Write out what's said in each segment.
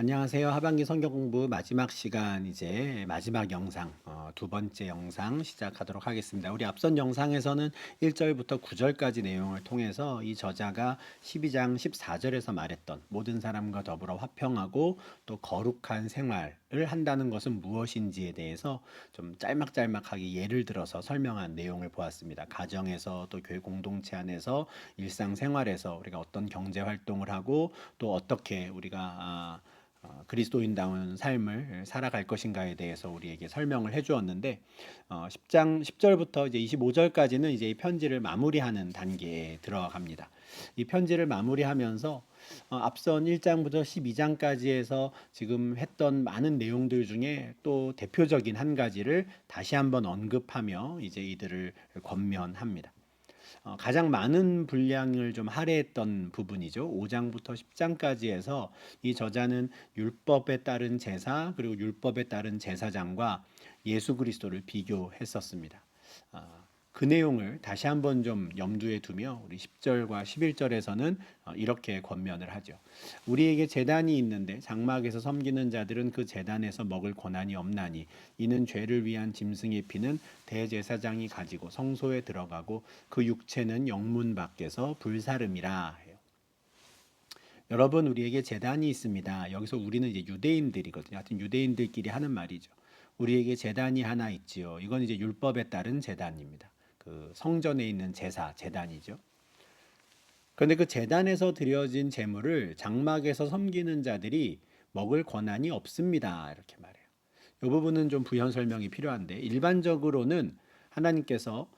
안녕하세요. 하반기 성경 공부 마지막 시간 이제 마지막 영상 어, 두 번째 영상 시작하도록 하겠습니다. 우리 앞선 영상에서는 1절부터 9절까지 내용을 통해서 이 저자가 12장 14절에서 말했던 모든 사람과 더불어 화평하고 또 거룩한 생활을 한다는 것은 무엇인지에 대해서 좀 짤막짤막하게 예를 들어서 설명한 내용을 보았습니다. 가정에서 또 교회 공동체 안에서 일상생활에서 우리가 어떤 경제 활동을 하고 또 어떻게 우리가 아, 어, 그리스도인다운 삶을 살아갈 것인가에 대해서 우리에게 설명을 해주었는데 어, 10장 10절부터 이제 25절까지는 이제 이 편지를 마무리하는 단계에 들어갑니다. 이 편지를 마무리하면서 어, 앞선 1장부터 12장까지에서 지금 했던 많은 내용들 중에 또 대표적인 한 가지를 다시 한번 언급하며 이제 이들을 권면합니다. 어, 가장 많은 분량을 좀 할애했던 부분이죠. 5장부터 10장까지 해서 이 저자는 율법에 따른 제사 그리고 율법에 따른 제사장과 예수 그리스도를 비교했었습니다. 아, 그 내용을 다시 한번 좀 염두에 두며 우리 10절과 11절에서는 어, 이렇게 권면을 하죠. 우리에게 재단이 있는데 장막에서 섬기는 자들은 그 재단에서 먹을 권한이 없나니 이는 죄를 위한 짐승의 피는 대제사장이 가지고 성소에 들어가고 그 육체는 영문 밖에서 불사름이라 해요. 여러분 우리에게 재단이 있습니다. 여기서 우리는 이제 유대인들이거든요. 하여튼 유대인들끼리 하는 말이죠. 우리에게 재단이 하나 있지요. 이건 이제 율법에 따른 재단입니다. 그 성전에 있는 제사, 재단이죠. 그런데 그 재단에서 드려진 제물을 장막에서 섬기는 자들이 먹을 권한이 없습니다. 이렇게 말해요. 이 부분은 좀 부연 설명이 필요한데 일반적으로는 하나님께서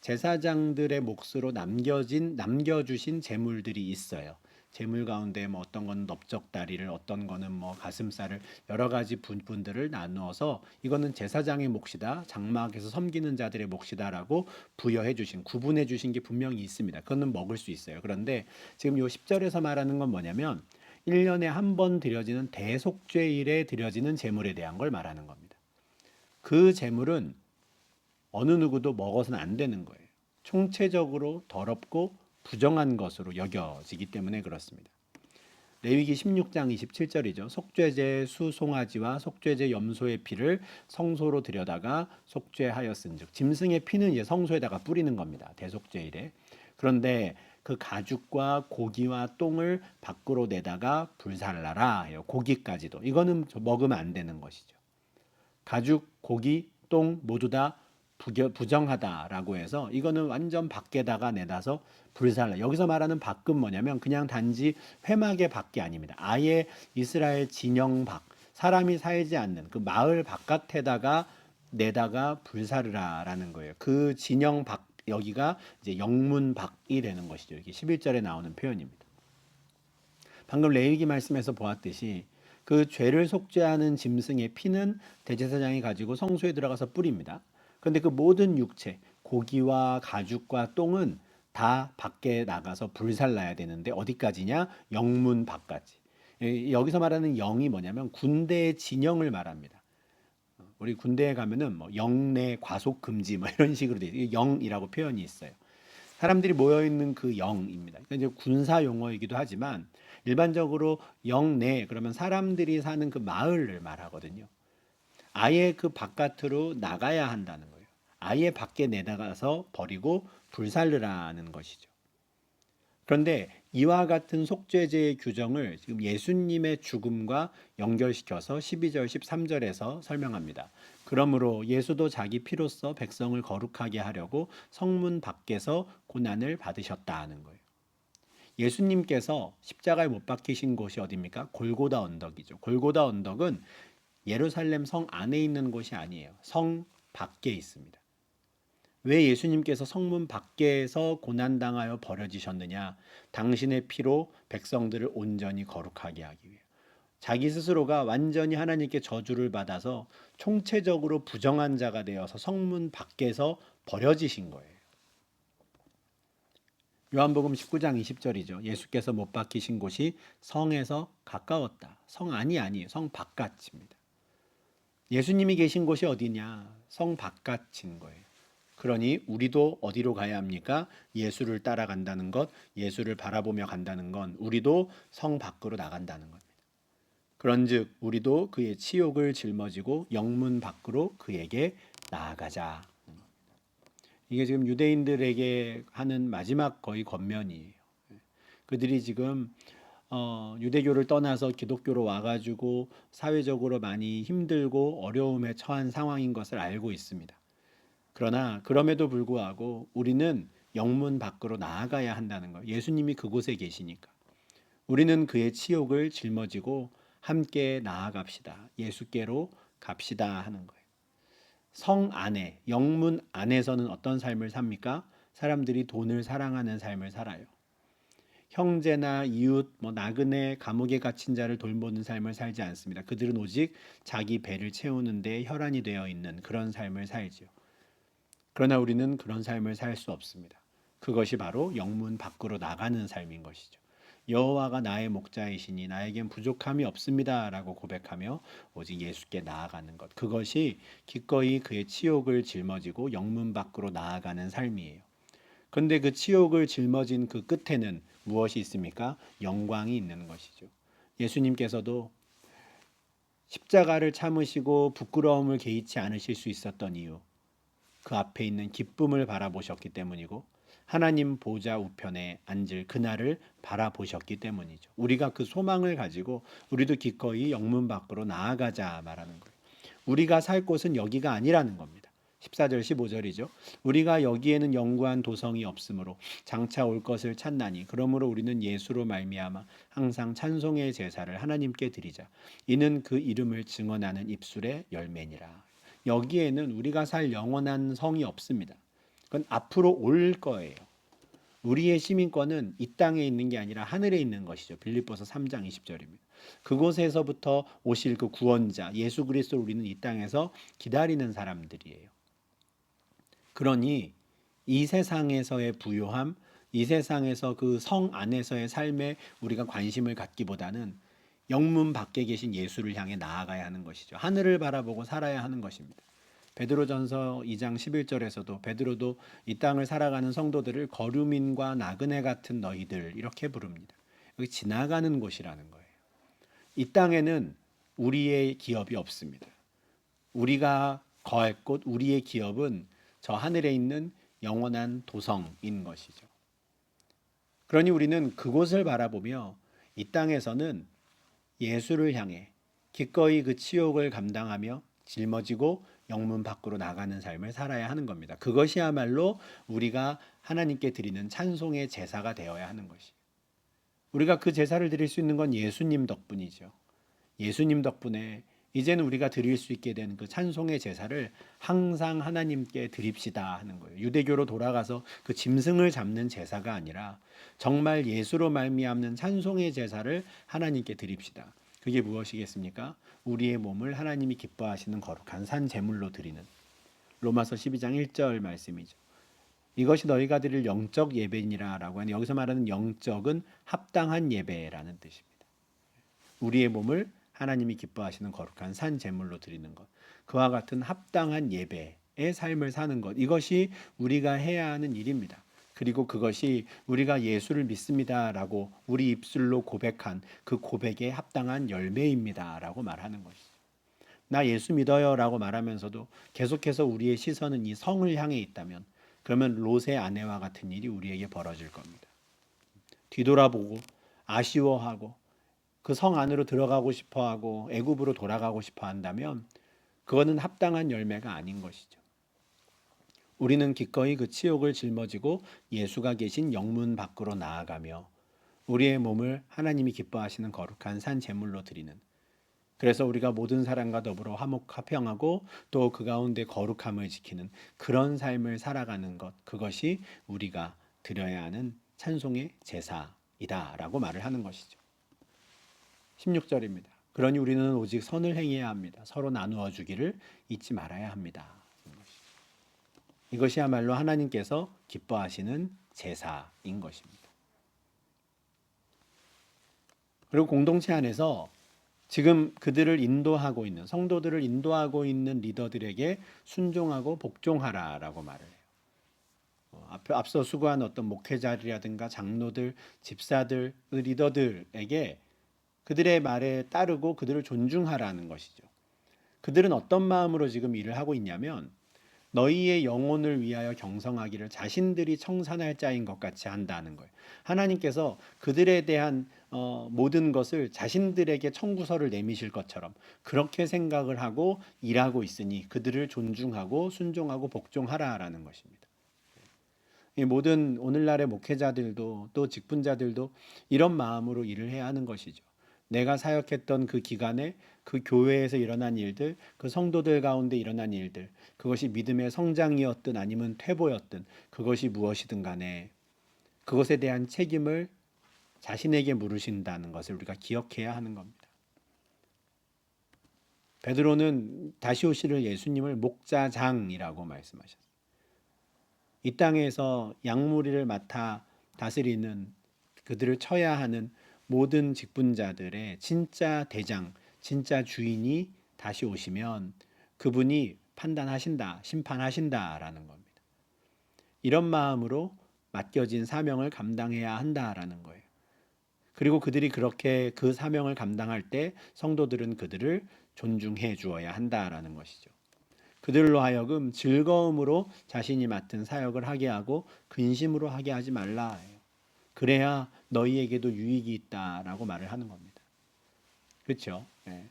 제사장들의 몫으로 남겨진 남겨주신 제물들이 있어요. 재물 가운데 뭐 어떤 건 넓적다리를 어떤 거는 뭐 가슴살을 여러 가지 분분들을 나누어서 이거는 제사장의 몫이다 장막에서 섬기는 자들의 몫이다라고 부여해 주신 구분해 주신 게 분명히 있습니다. 그거는 먹을 수 있어요. 그런데 지금 요 10절에서 말하는 건 뭐냐면 1년에 한 번 드려지는 대속죄일에 드려지는 제물에 대한 걸 말하는 겁니다. 그 제물은 어느 누구도 먹어서는 안 되는 거예요. 총체적으로 더럽고 부정한 것으로 여겨지기 때문에 그렇습니다. 레위기 16장 27절이죠. 속죄제 수송아지와 속죄제 염소의 피를 성소로 들여다가 속죄하였은즉 짐승의 피는 이제 성소에다가 뿌리는 겁니다. 대속죄일에. 그런데 그 가죽과 고기와 똥을 밖으로 내다가 불살라라. 고기까지도. 이거는 먹으면 안 되는 것이죠. 가죽, 고기, 똥 모두 다 부정하다라고 해서 이거는 완전 밖에다가 내다서 불살라. 여기서 말하는 밖은 뭐냐면 그냥 단지 회막의 밖이 아닙니다. 아예 이스라엘 진영 밖, 사람이 살지 않는 그 마을 바깥에다가 내다가 불사르라라는 거예요. 그 진영 밖 여기가 이제 영문 밖이 되는 것이죠. 이게 11절에 나오는 표현입니다. 방금 레위기 말씀에서 보았듯이 그 죄를 속죄하는 짐승의 피는 대제사장이 가지고 성소에 들어가서 뿌립니다. 그런데 그 모든 육체, 고기와 가죽과 똥은 다 밖에 나가서 불살라야 되는데 어디까지냐? 영문 밖까지. 여기서 말하는 영이 뭐냐면 군대의 진영을 말합니다. 우리 군대에 가면은 뭐 영내 과속 금지 뭐 이런 식으로 돼 영이라고 표현이 있어요. 사람들이 모여 있는 그 영입니다. 그러니까 이제 군사 용어이기도 하지만 일반적으로 영내 그러면 사람들이 사는 그 마을을 말하거든요. 아예 그 바깥으로 나가야 한다는 거예요. 아예 밖에 내다가서 버리고 불살르라는 것이죠. 그런데 이와 같은 속죄제의 규정을 지금 예수님의 죽음과 연결시켜서 12절, 13절에서 설명합니다. 그러므로 예수도 자기 피로써 백성을 거룩하게 하려고 성문 밖에서 고난을 받으셨다 하는 거예요. 예수님께서 십자가에 못 박히신 곳이 어디입니까? 골고다 언덕이죠. 골고다 언덕은 예루살렘 성 안에 있는 곳이 아니에요. 성 밖에 있습니다. 왜 예수님께서 성문 밖에서 고난당하여 버려지셨느냐? 당신의 피로 백성들을 온전히 거룩하게 하기 위해. 자기 스스로가 완전히 하나님께 저주를 받아서 총체적으로 부정한 자가 되어서 성문 밖에서 버려지신 거예요. 요한복음 19장 20절이죠. 예수께서 못 박히신 곳이 성에서 가까웠다. 성 안이 아니에요. 성 바깥입니다. 예수님이 계신 곳이 어디냐? 성 바깥인 거예요. 그러니 우리도 어디로 가야 합니까? 예수를 따라간다는 것, 예수를 바라보며 간다는 건 우리도 성 밖으로 나간다는 겁니다. 그런즉 우리도 그의 치욕을 짊어지고 영문 밖으로 그에게 나아가자. 이게 지금 유대인들에게 하는 마지막 거의 권면이에요. 그들이 지금 어, 유대교를 떠나서 기독교로 와가지고 사회적으로 많이 힘들고 어려움에 처한 상황인 것을 알고 있습니다. 그러나 그럼에도 불구하고 우리는 영문 밖으로 나아가야 한다는 거예요. 예수님이 그곳에 계시니까. 우리는 그의 치욕을 짊어지고 함께 나아갑시다. 예수께로 갑시다 하는 거예요. 성 안에, 영문 안에서는 어떤 삶을 삽니까? 사람들이 돈을 사랑하는 삶을 살아요. 형제나 이웃, 뭐 나그네, 감옥에 갇힌 자를 돌보는 삶을 살지 않습니다. 그들은 오직 자기 배를 채우는데 혈안이 되어 있는 그런 삶을 살지요. 그러나 우리는 그런 삶을 살 수 없습니다. 그것이 바로 영문 밖으로 나가는 삶인 것이죠. 여호와가 나의 목자이시니 나에겐 부족함이 없습니다라고 고백하며 오직 예수께 나아가는 것. 그것이 기꺼이 그의 치욕을 짊어지고 영문 밖으로 나아가는 삶이에요. 그런데 그 치욕을 짊어진 그 끝에는 무엇이 있습니까? 영광이 있는 것이죠. 예수님께서도 십자가를 참으시고 부끄러움을 개의치 않으실 수 있었던 이유, 그 앞에 있는 기쁨을 바라보셨기 때문이고 하나님 보좌 우편에 앉을 그날을 바라보셨기 때문이죠. 우리가 그 소망을 가지고 우리도 기꺼이 영문 밖으로 나아가자 말하는 거예요. 우리가 살 곳은 여기가 아니라는 겁니다. 14절 15절이죠. 우리가 여기에는 영구한 도성이 없으므로 장차 올 것을 찾나니 그러므로 우리는 예수로 말미암아 항상 찬송의 제사를 하나님께 드리자. 이는 그 이름을 증언하는 입술의 열매니라. 여기에는 우리가 살 영원한 성이 없습니다. 그건 앞으로 올 거예요. 우리의 시민권은 이 땅에 있는 게 아니라 하늘에 있는 것이죠. 빌립보서 3장 20절입니다. 그곳에서부터 오실 그 구원자 예수 그리스도를 우리는 이 땅에서 기다리는 사람들이에요. 그러니 이 세상에서의 부요함, 이 세상에서 그 성 안에서의 삶에 우리가 관심을 갖기보다는 영문 밖에 계신 예수를 향해 나아가야 하는 것이죠. 하늘을 바라보고 살아야 하는 것입니다. 베드로전서 2장 11절에서도 베드로도 이 땅을 살아가는 성도들을 거류민과 나그네 같은 너희들 이렇게 부릅니다. 여기 지나가는 곳이라는 거예요. 이 땅에는 우리의 기업이 없습니다. 우리가 거할 곳, 우리의 기업은 저 하늘에 있는 영원한 도성인 것이죠. 그러니 우리는 그곳을 바라보며 이 땅에서는 예수를 향해 기꺼이 그 치욕을 감당하며 짊어지고 영문 밖으로 나가는 삶을 살아야 하는 겁니다. 그것이야말로 우리가 하나님께 드리는 찬송의 제사가 되어야 하는 것이. 우리가 그 제사를 드릴 수 있는 건 예수님 덕분이죠. 예수님 덕분에 이제는 우리가 드릴 수 있게 된 그 찬송의 제사를 항상 하나님께 드립시다 하는 거예요. 유대교로 돌아가서 그 짐승을 잡는 제사가 아니라 정말 예수로 말미암는 찬송의 제사를 하나님께 드립시다. 그게 무엇이겠습니까? 우리의 몸을 하나님이 기뻐하시는 거룩한 산 제물로 드리는 로마서 12장 1절 말씀이죠. 이것이 너희가 드릴 영적 예배니라라고 하는 여기서 말하는 영적은 합당한 예배라는 뜻입니다. 우리의 몸을 하나님이 기뻐하시는 거룩한 산 제물로 드리는 것. 그와 같은 합당한 예배의 삶을 사는 것. 이것이 우리가 해야 하는 일입니다. 그리고 그것이 우리가 예수를 믿습니다라고 우리 입술로 고백한 그 고백에 합당한 열매입니다라고 말하는 것이죠. 나 예수 믿어요라고 말하면서도 계속해서 우리의 시선은 이 성을 향해 있다면 그러면 롯의 아내와 같은 일이 우리에게 벌어질 겁니다. 뒤돌아보고 아쉬워하고 그 성 안으로 들어가고 싶어 하고 애굽으로 돌아가고 싶어 한다면 그거는 합당한 열매가 아닌 것이죠. 우리는 기꺼이 그 치욕을 짊어지고 예수가 계신 영문 밖으로 나아가며 우리의 몸을 하나님이 기뻐하시는 거룩한 산 제물로 드리는 그래서 우리가 모든 사람과 더불어 화목 화평하고 또 그 가운데 거룩함을 지키는 그런 삶을 살아가는 것 그것이 우리가 드려야 하는 찬송의 제사이다라고 말을 하는 것이죠. 16절입니다. 그러니 우리는 오직 선을 행해야 합니다. 서로 나누어 주기를 잊지 말아야 합니다. 이것이야말로 하나님께서 기뻐하시는 제사인 것입니다. 그리고 공동체 안에서 지금 그들을 인도하고 있는 성도들을 인도하고 있는 리더들에게 순종하고 복종하라라고 말을 해요. 어, 앞- 앞서 수고한 어떤 목회자들이라든가 장로들, 집사들, 그 리더들에게 그들의 말에 따르고 그들을 존중하라는 것이죠. 그들은 어떤 마음으로 지금 일을 하고 있냐면 너희의 영혼을 위하여 경성하기를 자신들이 청산할 자인 것 같이 한다는 거예요. 하나님께서 그들에 대한 어, 모든 것을 자신들에게 청구서를 내미실 것처럼 그렇게 생각을 하고 일하고 있으니 그들을 존중하고 순종하고 복종하라라는 것입니다. 이 모든 오늘날의 목회자들도 또 직분자들도 이런 마음으로 일을 해야 하는 것이죠. 내가 사역했던 그 기간에 그 교회에서 일어난 일들, 그 성도들 가운데 일어난 일들, 그것이 믿음의 성장이었든 아니면 퇴보였든 그것이 무엇이든 간에 그것에 대한 책임을 자신에게 물으신다는 것을 우리가 기억해야 하는 겁니다. 베드로는 다시 오시를 예수님을 목자장이라고 말씀하셨어요. 이 땅에서 양무리를 맡아 다스리는 그들을 쳐야 하는 모든 직분자들의 진짜 대장, 진짜 주인이 다시 오시면 그분이 판단하신다, 심판하신다라는 겁니다. 이런 마음으로 맡겨진 사명을 감당해야 한다라는 거예요. 그리고 그들이 그렇게 그 사명을 감당할 때 성도들은 그들을 존중해 주어야 한다라는 것이죠. 그들로 하여금 즐거움으로 자신이 맡은 사역을 하게 하고 근심으로 하게 하지 말라. 그래야 너희에게도 유익이 있다라고 말을 하는 겁니다. 그렇죠? 예.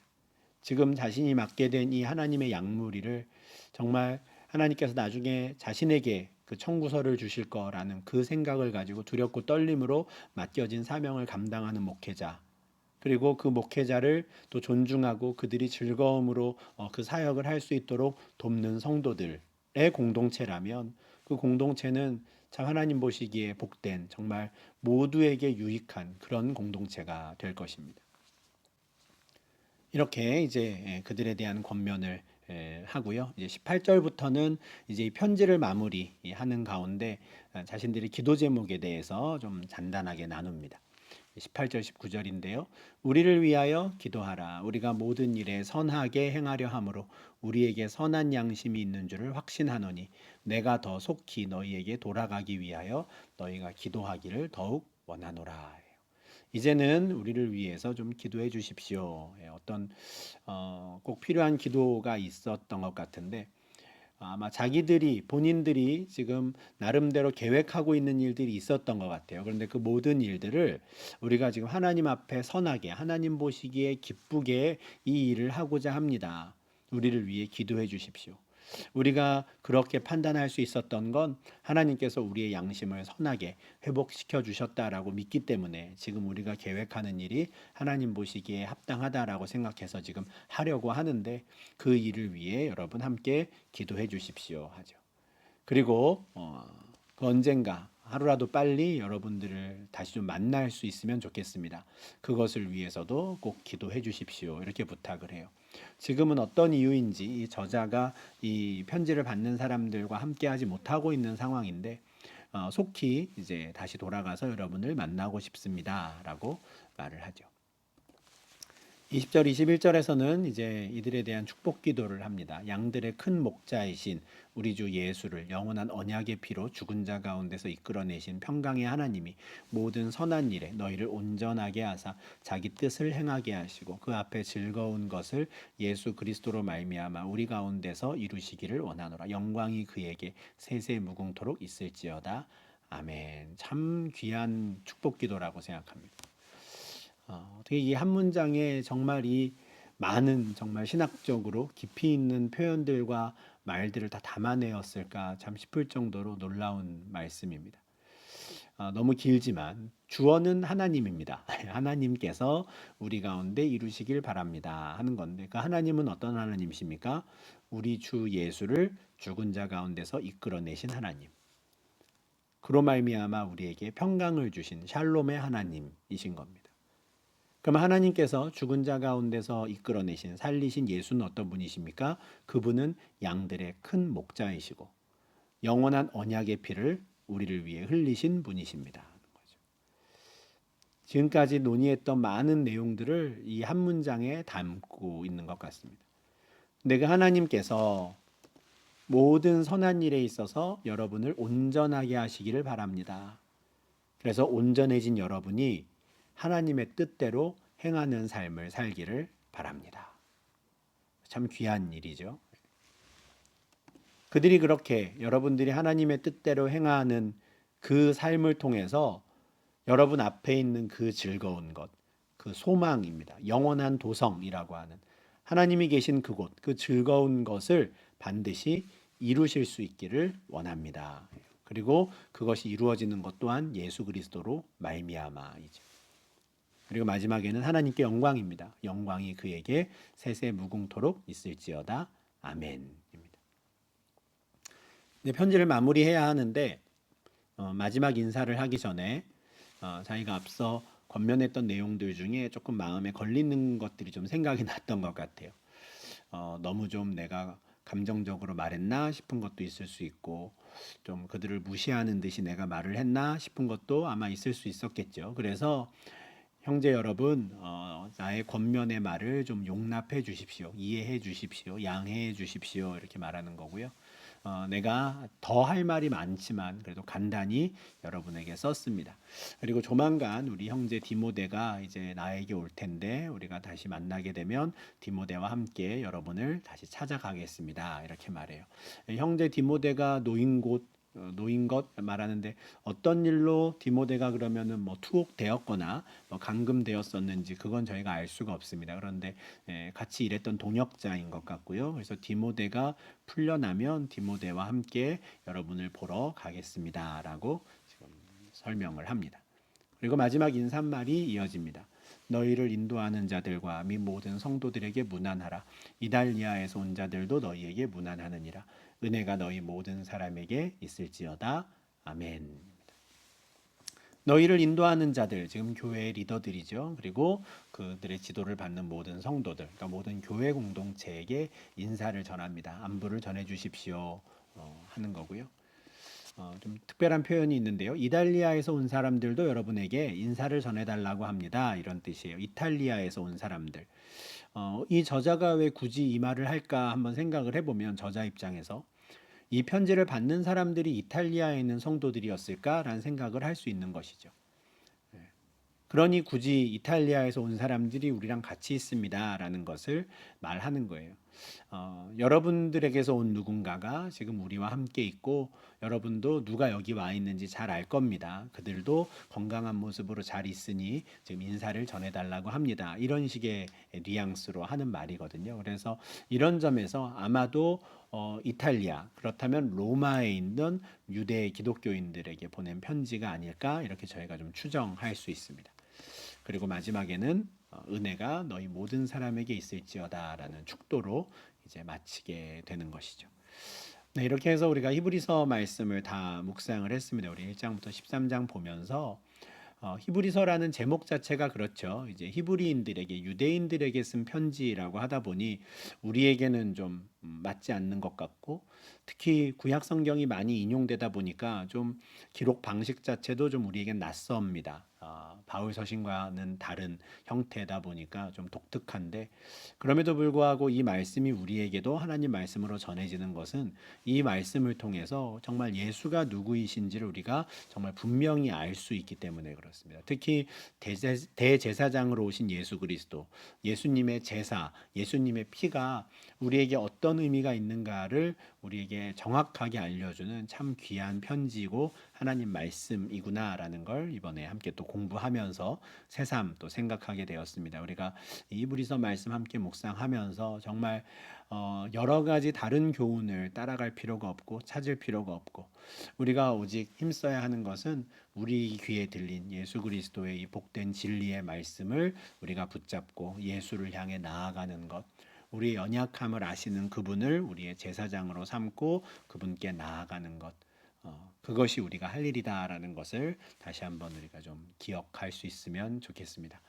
지금 자신이 맡게 된 이 하나님의 양무리를 정말 하나님께서 나중에 자신에게 그 청구서를 주실 거라는 그 생각을 가지고 두렵고 떨림으로 맡겨진 사명을 감당하는 목회자 그리고 그 목회자를 또 존중하고 그들이 즐거움으로 어, 그 사역을 할 수 있도록 돕는 성도들의 공동체라면 그 공동체는 참 하나님 보시기에 복된 정말 모두에게 유익한 그런 공동체가 될 것입니다. 이렇게 이제 예, 그들에 대한 권면을 예, 하고요. 이제 18절부터는 이제 이 편지를 마무리하는 가운데 아, 자신들의 기도 제목에 대해서 좀 잔단하게 나눕니다. 18절 19절인데요. 우리를 위하여 기도하라. 우리가 모든 일에 선하게 행하려 함으로 우리에게 선한 양심이 있는 줄을 확신하노니 내가 더 속히 너희에게 돌아가기 위하여 너희가 기도하기를 더욱 원하노라. 이제는 우리를 위해서 좀 기도해 주십시오. 예, 어떤 어, 꼭 필요한 기도가 있었던 것 같은데 아마 자기들이 본인들이 지금 나름대로 계획하고 있는 일들이 있었던 것 같아요. 그런데 그 모든 일들을 우리가 지금 하나님 앞에 선하게 하나님 보시기에 기쁘게 이 일을 하고자 합니다. 우리를 위해 기도해 주십시오. 우리가 그렇게 판단할 수 있었던 건 하나님께서 우리의 양심을 선하게 회복시켜 주셨다라고 믿기 때문에 지금 우리가 계획하는 일이 하나님 보시기에 합당하다라고 생각해서 지금 하려고 하는데 그 일을 위해 여러분 함께 기도해 주십시오 하죠. 그리고 어, 그 언젠가 하루라도 빨리 여러분들을 다시 좀 만날 수 있으면 좋겠습니다. 그것을 위해서도 꼭 기도해 주십시오. 이렇게 부탁을 해요. 지금은 어떤 이유인지 이 저자가 이 편지를 받는 사람들과 함께하지 못하고 있는 상황인데 어, 속히 이제 다시 돌아가서 여러분을 만나고 싶습니다라고 말을 하죠. 20절 21절에서는 이제 이들에 대한 축복 기도를 합니다. 양들의 큰 목자이신 우리 주 예수를 영원한 언약의 피로 죽은 자 가운데서 이끌어내신 평강의 하나님이 모든 선한 일에 너희를 온전하게 하사 자기 뜻을 행하게 하시고 그 앞에 즐거운 것을 예수 그리스도로 말미암아 우리 가운데서 이루시기를 원하노라 영광이 그에게 세세 무궁토록 있을지어다 아멘 참 귀한 축복 기도라고 생각합니다. 어, 어떻게 이 한 문장에 정말 이 많은 정말 신학적으로 깊이 있는 표현들과 말들을 다 담아내었을까 참 싶을 정도로 놀라운 말씀입니다. 어, 너무 길지만 주어는 하나님입니다. 하나님께서 우리 가운데 이루시길 바랍니다 하는 건데 그 하나님은 어떤 하나님이십니까? 우리 주 예수를 죽은 자 가운데서 이끌어내신 하나님. 그로 말미암아 우리에게 평강을 주신 샬롬의 하나님이신 겁니다. 그럼 하나님께서 죽은 자 가운데서 이끌어내신 살리신 예수는 어떤 분이십니까? 그분은 양들의 큰 목자이시고 영원한 언약의 피를 우리를 위해 흘리신 분이십니다. 지금까지 논의했던 많은 내용들을 이 한 문장에 담고 있는 것 같습니다. 내가 하나님께서 모든 선한 일에 있어서 여러분을 온전하게 하시기를 바랍니다. 그래서 온전해진 여러분이 하나님의 뜻대로 행하는 삶을 살기를 바랍니다. 참 귀한 일이죠. 그들이 그렇게 여러분들이 하나님의 뜻대로 행하는 그 삶을 통해서 여러분 앞에 있는 그 즐거운 것, 그 소망입니다. 영원한 도성이라고 하는 하나님이 계신 그곳, 그 즐거운 것을 반드시 이루실 수 있기를 원합니다. 그리고 그것이 이루어지는 것 또한 예수 그리스도로 말미암아이죠. 그리고 마지막에는 하나님께 영광입니다. 영광이 그에게 세세 무궁토록 있을지어다. 아멘입니다. 네, 편지를 마무리해야 하는데 어, 마지막 인사를 하기 전에 어, 자기가 앞서 권면했던 내용들 중에 조금 마음에 걸리는 것들이 좀 생각이 났던 것 같아요. 어, 너무 좀 내가 감정적으로 말했나 싶은 것도 있을 수 있고 좀 그들을 무시하는 듯이 내가 말을 했나 싶은 것도 아마 있을 수 있었겠죠. 그래서 형제 여러분, 어, 나의 권면의 말을 좀 용납해 주십시오. 이해해 주십시오. 양해해 주십시오. 이렇게 말하는 거고요. 어, 내가 더 할 말이 많지만 그래도 간단히 여러분에게 썼습니다. 그리고 조만간 우리 형제 디모데가 이제 나에게 올 텐데 우리가 다시 만나게 되면 디모데와 함께 여러분을 다시 찾아가겠습니다. 이렇게 말해요. 형제 디모데가 놓인 곳 어, 놓인 것 말하는데 어떤 일로 디모데가 그러면은 뭐 투옥되었거나 뭐 감금되었었는지 그건 저희가 알 수가 없습니다. 그런데 예, 같이 일했던 동역자인 것 같고요. 그래서 디모데가 풀려나면 디모데와 함께 여러분을 보러 가겠습니다라고 지금 설명을 합니다. 그리고 마지막 인사말이 이어집니다. 너희를 인도하는 자들과 및 모든 성도들에게 문안하라. 이달리아에서 온 자들도 너희에게 문안하느니라. 은혜가 너희 모든 사람에게 있을지어다. 아멘. 너희를 인도하는 자들, 지금 교회의 리더들이죠. 그리고 그들의 지도를 받는 모든 성도들, 그러니까 모든 교회 공동체에게 인사를 전합니다. 안부를 전해 주십시오. 어, 하는 거고요. 어, 좀 특별한 표현이 있는데요. 이탈리아에서 온 사람들도 여러분에게 인사를 전해달라고 합니다. 이런 뜻이에요. 이탈리아에서 온 사람들. 어, 이 저자가 왜 굳이 이 말을 할까 한번 생각을 해보면 저자 입장에서 이 편지를 받는 사람들이 이탈리아에 있는 성도들이었을까라는 생각을 할 수 있는 것이죠. 예. 그러니 굳이 이탈리아에서 온 사람들이 우리랑 같이 있습니다라는 것을 말하는 거예요. 어, 여러분들에게서 온 누군가가 지금 우리와 함께 있고 여러분도 누가 여기 와 있는지 잘 알 겁니다. 그들도 건강한 모습으로 잘 있으니 지금 인사를 전해달라고 합니다. 이런 식의 뉘앙스로 하는 말이거든요. 그래서 이런 점에서 아마도 어, 이탈리아 그렇다면 로마에 있는 유대 기독교인들에게 보낸 편지가 아닐까 이렇게 저희가 좀 추정할 수 있습니다. 그리고 마지막에는 어, 은혜가 너희 모든 사람에게 있을지어다라는 축도로 이제 마치게 되는 것이죠. 네, 이렇게 해서 우리가 히브리서 말씀을 다 묵상을 했습니다. 우리 1장부터 13장 보면서 어, 히브리서라는 제목 자체가 그렇죠. 이제 히브리인들에게 유대인들에게 쓴 편지라고 하다 보니 우리에게는 좀 음, 맞지 않는 것 같고 특히 구약 성경이 많이 인용되다 보니까 좀 기록 방식 자체도 좀 우리에겐 낯섭니다. 어, 바울 서신과는 다른 형태다 보니까 좀 독특한데 그럼에도 불구하고 이 말씀이 우리에게도 하나님 말씀으로 전해지는 것은 이 말씀을 통해서 정말 예수가 누구이신지를 우리가 정말 분명히 알 수 있기 때문에 그렇습니다. 특히 대제, 대제사장으로 오신 예수 그리스도, 예수님의 제사, 예수님의 피가 우리에게 어떤 의미가 있는가를 우리에게 정확하게 알려주는 참 귀한 편지고 하나님 말씀이구나라는 걸 이번에 함께 또 공부하면서 새삼 또 생각하게 되었습니다. 우리가 이브리서 말씀 함께 묵상하면서 정말 어, 여러 가지 다른 교훈을 따라갈 필요가 없고 찾을 필요가 없고 우리가 오직 힘써야 하는 것은 우리 귀에 들린 예수 그리스도의 이 복된 진리의 말씀을 우리가 붙잡고 예수를 향해 나아가는 것. 우리의 연약함을 아시는 그분을 우리의 제사장으로 삼고 그분께 나아가는 것. 어, 그것이 우리가 할 일이다라는 것을 다시 한번 우리가 좀 기억할 수 있으면 좋겠습니다.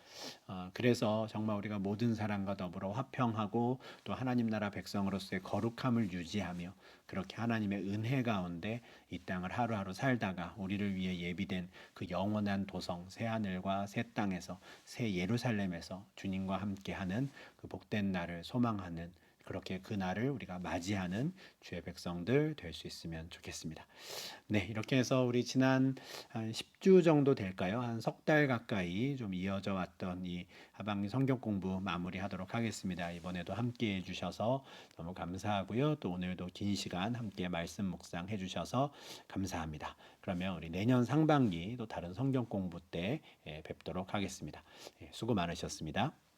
어, 그래서 정말 우리가 모든 사람과 더불어 화평하고 또 하나님 나라 백성으로서의 거룩함을 유지하며 그렇게 하나님의 은혜 가운데 이 땅을 하루하루 살다가 우리를 위해 예비된 그 영원한 도성 새 하늘과 새 땅에서 새 예루살렘에서 주님과 함께하는 그 복된 날을 소망하는 그렇게 그날을 우리가 맞이하는 주의 백성들 될 수 있으면 좋겠습니다. 네, 이렇게 해서 우리 지난 한 10주 정도 될까요? 한 석 달 가까이 좀 이어져 왔던 이 하반기 성경 공부 마무리하도록 하겠습니다. 이번에도 함께 해 주셔서 너무 감사하고요. 또 오늘도 긴 시간 함께 말씀 묵상 해 주셔서 감사합니다. 그러면 우리 내년 상반기 또 다른 성경 공부 때 예, 뵙도록 하겠습니다. 예, 수고 많으셨습니다.